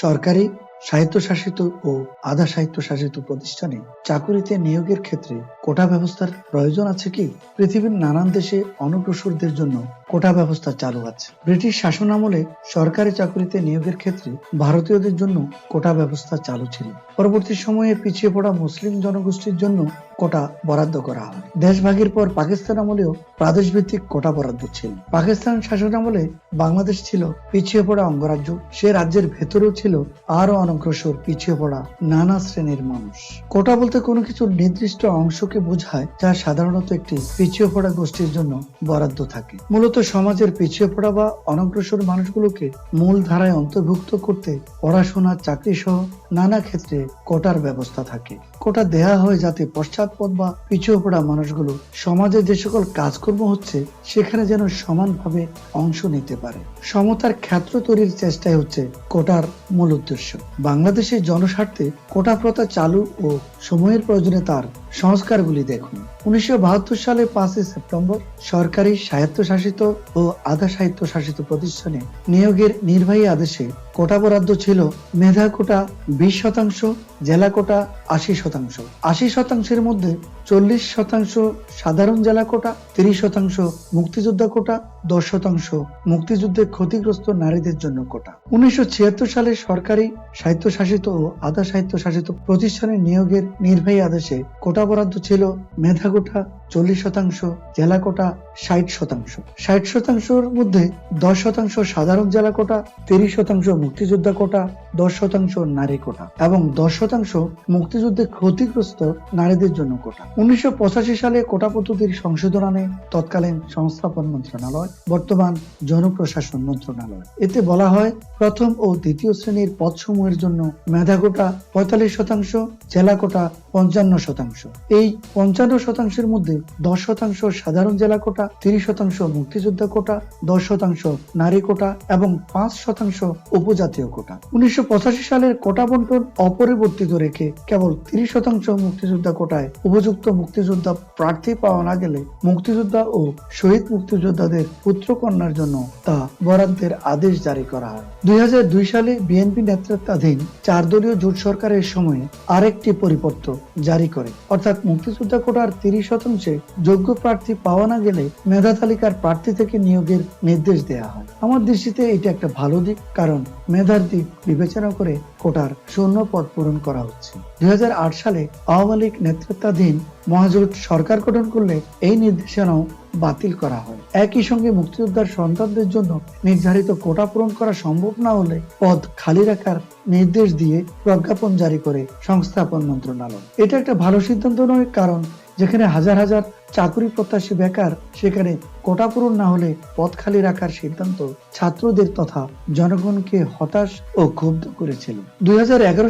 সরকারি স্বায়ত্তশাসিত ও আধা স্বায়ত্তশাসিত প্রতিষ্ঠানে চাকুরিতে নিয়োগের ক্ষেত্রে কোটা ব্যবস্থার প্রয়োজন আছে কি? পৃথিবীর নানান দেশে অনগ্রসরদের জন্য কোটা ব্যবস্থা চালু আছে। ব্রিটিশ শাসন আমলে সরকারি চাকুরিতে নিয়োগের ক্ষেত্রে ভারতীয়দের জন্য কোটা ব্যবস্থা চালু ছিল। পরবর্তী সময়ে পিছিয়ে পড়া মুসলিম জনগোষ্ঠীর জন্য কোটা বরাদ্দ করা হয়। দেশভাগের পর পাকিস্তান আমলেও প্রাদেশভিত্তিক কোটা বরাদ্দ ছিল। পাকিস্তান শাসন আমলে বাংলাদেশ ছিল পিছিয়ে পড়া অঙ্গরাজ্য। সে রাজ্যের ভেতরেও ছিল আরও অনগ্রসর পিছিয়ে পড়া নানা শ্রেণির মানুষ। কোটা বলতে কোনো কিছু নির্দিষ্ট অংশকে বোঝায় যা সাধারণত একটি পিছিয়ে পড়া গোষ্ঠীর জন্য বরাদ্দ থাকে। মূলত সমাজের পিছিয়ে পড়া বা অনগ্রসর মানুষগুলোকে মূল ধারায় অন্তর্ভুক্ত করতে পড়াশোনা চাকরি সহ নানা ক্ষেত্রে কোটার ব্যবস্থা থাকে। কোটা দেয়া হয় যাতে পশ্চাৎপদ বা পিছিয়ে পড়া মানুষগুলো সমাজে যে সকল কাজকর্ম হচ্ছে, সেখানে যেন সমানভাবে অংশ নিতে পারে। সমতার ক্ষেত্র তৈরির চেষ্টাই হচ্ছে কোটার মূল উদ্দেশ্য। বাংলাদেশের জনস্বার্থে কোটা প্রথা চালু ও সময়ের প্রয়োজনে তার সংস্কারগুলি দেখুন। উনিশশো বাহাত্তর সালে পাঁচই সেপ্টেম্বর সরকারি স্বায়ত্তশাসিত ও আধা স্বায়ত্তশাসিত প্রতিষ্ঠানে নিয়োগের নির্বাহী আদেশে কোটা বরাদ্দ ছিল মেধা কোটা বিশ শতাংশ, জেলা কোটা আশি শতাংশ। আশি শতাংশের মধ্যে চল্লিশ শতাংশ সাধারণ জেলা কোটা, তিরিশ শতাংশ মুক্তিযোদ্ধা কোটা, দশ শতাংশ মুক্তিযুদ্ধে ক্ষতিগ্রস্ত নারীদের জন্য কোটা। উনিশশো ছিয়াত্তর সালে সরকারি স্বায়ত্তশাসিত ও আধা স্বায়ত্তশাসিত প্রতিষ্ঠানে নিয়োগের নির্বাহী আদেশে কোটা বরাদ্দ ছিল মেধা কোটা চল্লিশ শতাংশ, জেলা কোটা ষাট শতাংশ। ষাট শতাংশের মধ্যে দশ শতাংশ সাধারণ জেলা কোটা, তিরিশ শতাংশ মুক্তিযোদ্ধা কোটা, দশ শতাংশ নারী কোটা এবং দশ শতাংশ মুক্তিযুদ্ধে ক্ষতিগ্রস্ত নারীদের জন্য কোটা। উনিশশো পঁচাশি সালে কোটা পদ্ধতির সংশোধন আনে তৎকালীন সংস্থাপন মন্ত্রণালয়, বর্তমান জনপ্রশাসন মন্ত্রণালয়। এতে বলা হয়, প্রথম ও দ্বিতীয় শ্রেণির পদসমূহের জন্য মেধা কোটা পঁয়তাল্লিশ শতাংশ, জেলা কোটা পঞ্চান্ন শতাংশ। এই পঞ্চান্ন শতাংশের মধ্যে দশ শতাংশ সাধারণ জেলা কোটা, তিরিশ শতাংশ মুক্তিযোদ্ধা কোটা, দশ শতাংশ নারী কোটা এবং পাঁচ শতাংশ উপজাতীয় কোটা। উনিশশো সালের কোটা বন্টন অপরিবর্তিত রেখে কেবল তিরিশ শতাংশ মুক্তিযোদ্ধা কোটায় উপযুক্ত মুক্তিযোদ্ধা প্রার্থী পাওয়া না গেলে মুক্তিযোদ্ধা ও শহীদ মুক্তিযোদ্ধাদের পুত্র কন্যার জন্য তা বরাদ্দের আদেশ জারি করা হয়। দুই হাজার দুই সালে বিএনপি নেতৃত্বাধীন চার দলীয় জোট সরকারের সময়ে আরেকটি পরিবর্তন জারি করে। অর্থাৎ মুক্তিযোদ্ধা কোটার তিরিশ শতাংশে যোগ্য প্রার্থী পাওয়া না গেলে মেধা তালিকার প্রার্থী থেকে নিয়োগের নির্দেশ দেয়া হয়। আমার দৃষ্টিতে এটা একটা ভালো দিক, কারণ মেধার দিক বিবেচনা করে কোটার শূন্য পদ পূরণ করা হচ্ছে। দুই হাজার আট সালে আওয়ামী লীগ নেতৃত্বাধীন মহাজোট সরকার গঠন করলে এই নির্দেশনাও বাতিল করা হয়। একই সঙ্গে মুক্তিযোদ্ধার সন্তানদের জন্য নির্ধারিত কোটা পূরণ করা সম্ভব না হলে পদ খালি রাখার নির্দেশ দিয়ে প্রজ্ঞাপন জারি করে সংস্থাপন মন্ত্রণালয়। এটা একটা ভালো সিদ্ধান্ত নয়, কারণ যেখানে হাজার হাজার চাকরি প্রত্যাশী বেকার, সেখানে কোটা পূরণ না হলে পদ খালি রাখার সিদ্ধান্ত ছাত্রদের তথা জনগণকে হতাশ ও ক্ষুব্ধ করেছিল। দুই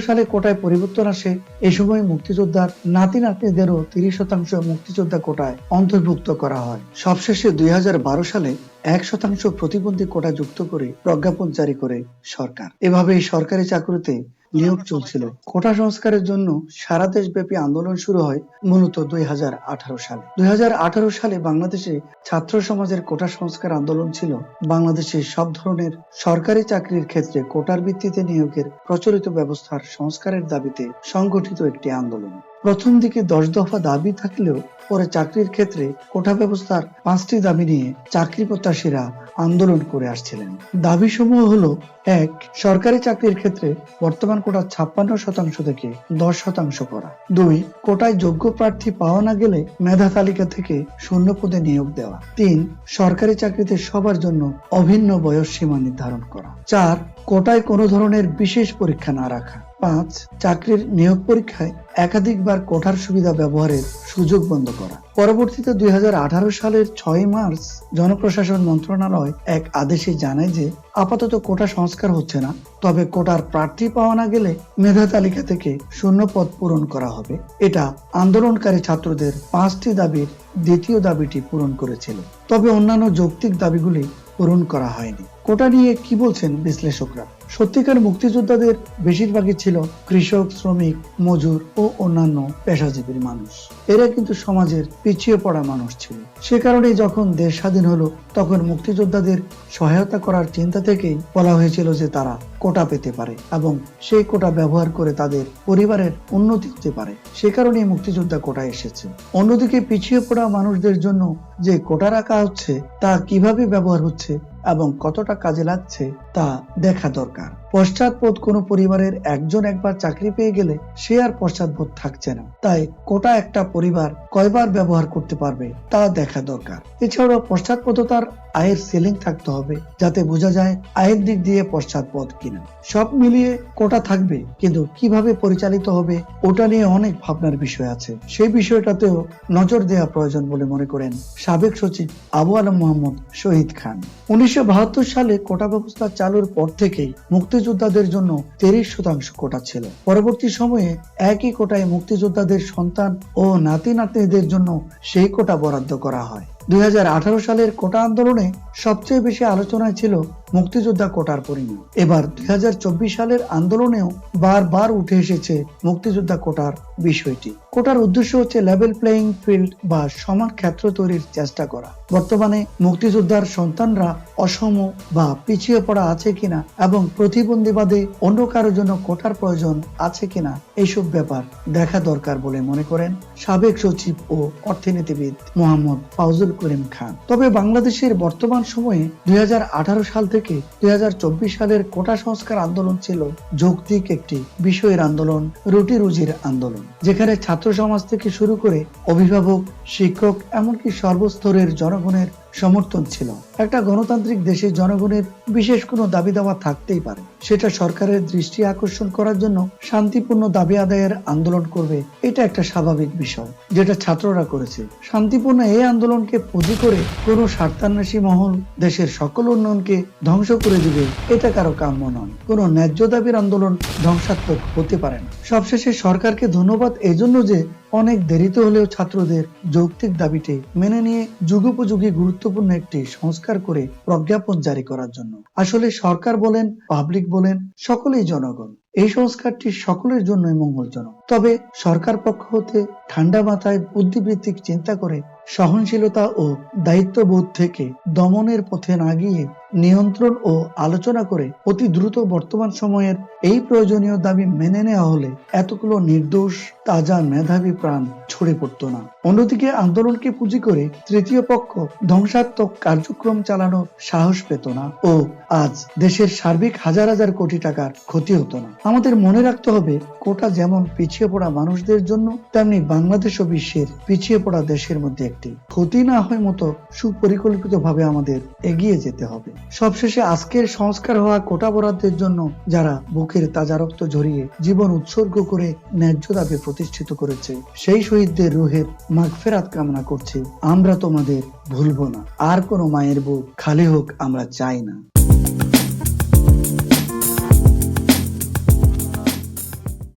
সালে কোটায় পরিবর্তন আসে, এ সময় মুক্তিযোদ্ধার নাতি নাতনিদেরও তিরিশ শতাংশ মুক্তিযোদ্ধা কোটায় অন্তর্ভুক্ত করা হয়। সবশেষে দুই হাজার বারো সালে এক শতাংশ প্রতিবন্ধী কোটা যুক্ত করে প্রজ্ঞাপন জারি করে সরকার। এভাবে সরকারি চাকরিতে নিয়োগ চলছিল। কোটা সংস্কারের জন্য সারা দেশব্যাপী আন্দোলন শুরু হয় মূলত দুই হাজার আঠারো সালে। দুই হাজার আঠারো সালে বাংলাদেশে ছাত্র সমাজের কোটা সংস্কার আন্দোলন ছিল। বাংলাদেশে সব ধরনের সরকারি চাকরির ক্ষেত্রে কোটার ভিত্তিতে নিয়োগের প্রচলিত ব্যবস্থার সংস্কারের দাবিতে সংগঠিত একটি আন্দোলন। প্রথম দিকে দশ দফা দাবি থাকলেও পরে চাকরির ক্ষেত্রে কোটা ব্যবস্থার পাঁচটি দাবি নিয়ে চাকরি প্রত্যাশীরা আন্দোলন করে আসছিলেন। দাবি সমূহ হল, এক, সরকারি চাকরির ক্ষেত্রে বর্তমান কোটা ছাপ্পান্ন শতাংশ থেকে দশ শতাংশ করা। দুই, কোটায় যোগ্য প্রার্থী পাওয়া না গেলে মেধা তালিকা থেকে শূন্য পদে নিয়োগ দেওয়া। তিন, সরকারি চাকরিতে সবার জন্য অভিন্ন বয়স সীমা নির্ধারণ করা। চার, কোটায় কোনো ধরনের বিশেষ পরীক্ষা না রাখা। পাঁচ, চাকরির নিয়োগ পরীক্ষায় একাধিকবার কোঠার সুবিধা ব্যবহারের সুযোগ বন্ধ করা। পরবর্তীতে দুই হাজার আঠারো সালের ছয় মার্চ জনপ্রশাসন মন্ত্রণালয় এক আদেশে জানায় যে, আপাতত কোটা সংস্কার হচ্ছে না, তবে কোটার প্রার্থী পাওয়া না গেলে মেধা তালিকা থেকে শূন্য পদ পূরণ করা হবে। এটা আন্দোলনকারী ছাত্রদের পাঁচটি দাবির দ্বিতীয় দাবিটি পূরণ করেছিল। তবে অন্যান্য যৌক্তিক দাবিগুলি পূরণ করা হয়নি। কোটা নিয়ে কি বলছেন বিশ্লেষকরা? সত্যিকার মুক্তিযোদ্ধাদের বেশিরভাগই ছিল কৃষক, শ্রমিক, মজুর ও অন্যান্য পেশাজীবীর মানুষ। এরা কিন্তু সমাজের পিছিয়ে পড়া মানুষ ছিল। সে কারণে যখন দেশ স্বাধীন হলো, তখন মুক্তিযোদ্ধাদের সহায়তা করার চিন্তা থেকেই বলা হয়েছিল যে তারা কোটা পেতে পারে এবং সেই কোটা ব্যবহার করে তাদের পরিবারের উন্নতি হতে পারে। সে কারণেই মুক্তিযোদ্ধা কোটা এসেছে। অন্যদিকে পিছিয়ে পড়া মানুষদের জন্য যে কোটা রাখা হচ্ছে, তা কীভাবে ব্যবহার হচ্ছে এবং কতটা কাজে লাগছে তা দেখা দরকার। পশ্চাৎপদ কোনো পরিবারের একজন একবার চাকরি পেয়ে গেলে সে আর পশ্চাৎপদ থাকছে না। তাই কোটা একটা পরিবার কয়বার ব্যবহার করতে পারবে তা দেখা দরকার। এছাড়াও পশ্চাৎপদতার আয়ের সিলিং থাকতে হবে যাতে বোঝা যায় আয়ের দিক দিয়ে পশ্চাৎপদ কিনা। সব মিলিয়ে কোটা থাকবে, কিন্তু কীভাবে পরিচালিত হবে ওটা নিয়ে অনেক ভাবনার বিষয় আছে। সেই বিষয়টাতেও নজর দেওয়া প্রয়োজন বলে মনে করেন সাবেক সচিব আবু আলম মোহাম্মদ শহীদ খান। উনিশশো সালে কোটা ব্যবস্থা চালুর পর থেকেই মুক্তিযোদ্ধাদের জন্য তিরিশ শতাংশ কোটা ছিল। পরবর্তী সময়ে একই কোটায় মুক্তিযোদ্ধাদের সন্তান ও নাতি নাতনিদের জন্য সেই কোটা বরাদ্দ করা হয়। দুই হাজার আঠারো সালের কোটা আন্দোলনে সবচেয়ে বেশি আলোচনায় ছিল মুক্তিযোদ্ধা কোটার পরিমাণ এবার দুই হাজার চব্বিশ সালের আন্দোলনেও বারবার উঠে এসেছে মুক্তিযোদ্ধা কোটার বিষয়টি। কোটার উদ্দেশ্য হচ্ছে লেভেল প্লেইং ফিল্ড বা সমান ক্ষেত্র তৈরির চেষ্টা করা। বর্তমানে মুক্তিযোদ্ধার সন্তানরা অসম বা পিছিয়ে পড়া আছে কিনা এবং প্রতিবন্ধী বাদে অন্য কারোর জন্য কোটার প্রয়োজন আছে কিনা এইসব ব্যাপার দেখা দরকার বলে মনে করেন সাবেক সচিব ও অর্থনীতিবিদ মোহাম্মদ ফাউজুল করিম খান। তবে বাংলাদেশের বর্তমান সময়ে দুই হাজার আঠারো সাল থেকে দুই হাজার চব্বিশ সালের কোটা সংস্কার আন্দোলন ছিল যৌক্তিক একটি বিষয়ের আন্দোলন, রুটি রুজির আন্দোলন, যেখানে ছাত্র সমাজ থেকে শুরু করে অভিভাবক, শিক্ষক, এমনকি সর্বস্তরের জনগণের সমর্থন ছিল। একটা গণতান্ত্রিক দেশে জনগণের বিশেষ কোনো দাবি দাওয়া থাকতেই পারে। সেটা সরকারের দৃষ্টি আকর্ষণ করার জন্য শান্তিপূর্ণ দাবি আদায়ের আন্দোলন করবে, এটা একটা স্বাভাবিক বিষয়, যেটা ছাত্ররা করেছে। শান্তিপূর্ণ এই আন্দোলনকে পুঁজি করে কোনো স্বার্থান্বেষী মহল দেশের সকল উন্নয়নকে ধ্বংস করে দিবে, এটা কারও কাম্য নয়। কোনো ন্যায্য দাবির আন্দোলন ধ্বংসাত্মক হতে পারে না। সবশেষে সরকারকে ধন্যবাদ এজন্য যে অনেক দেরিতে হলেও ছাত্রদের যৌক্তিক দাবিটি মেনে নিয়ে যুগোপযোগী গুরুত্বপূর্ণ একটি সংস্কার করে প্রজ্ঞাপন জারি করার জন্য। আসলে সরকার বলেন পাবলিক বলেন, সকলেই জনগণ। এই সংস্কারটি সকলের জন্যই মঙ্গলজনক। তবে সরকার পক্ষ হতে ঠান্ডা মাথায় বুদ্ধিবৃত্তিক চিন্তা করে সহনশীলতা ও দায়িত্ববোধ থেকে দমনের পথে না গিয়ে নিয়ন্ত্রণ ও আলোচনা করে অতি দ্রুত বর্তমান সময়ের এই প্রয়োজনীয় দাবি মেনে নেওয়া হলে এতগুলো নির্দোষ, তাজা মেধাবী প্রাণ ছড়ে পড়তো না। অন্যদিকে আন্দোলনকে পুঁজি করে তৃতীয় পক্ষ ধ্বংসাত্মক কার্যক্রম চালানোর সাহস পেত না ও আজ দেশের সার্বিক হাজার হাজার কোটি টাকার ক্ষতি হতো না। আমাদের মনে রাখতে হবে, কোটা যেমন পিছিয়ে পড়া মানুষদের জন্য, তেমনি বাংলাদেশ ও বিশ্বের পিছিয়ে পড়া দেশের মধ্যে একটি। ক্ষতি না হয় মতো সুপরিকল্পিত ভাবে আমাদের এগিয়ে যেতে হবে। সবশেষে আজকের সংস্কার হওয়া কোটা বরাদ্দের জন্য যারা বুকের তাজা রক্ত ঝরিয়ে জীবন উৎসর্গ করে ন্যায্য দাবি প্রতিষ্ঠিত করেছে, সেই শহীদদের রুহের মাগফেরাত কামনা করছি, আমরা তোমাদের ভুলবো না। আর কোনো মায়ের বুক খালি হোক, আমরা চাই না।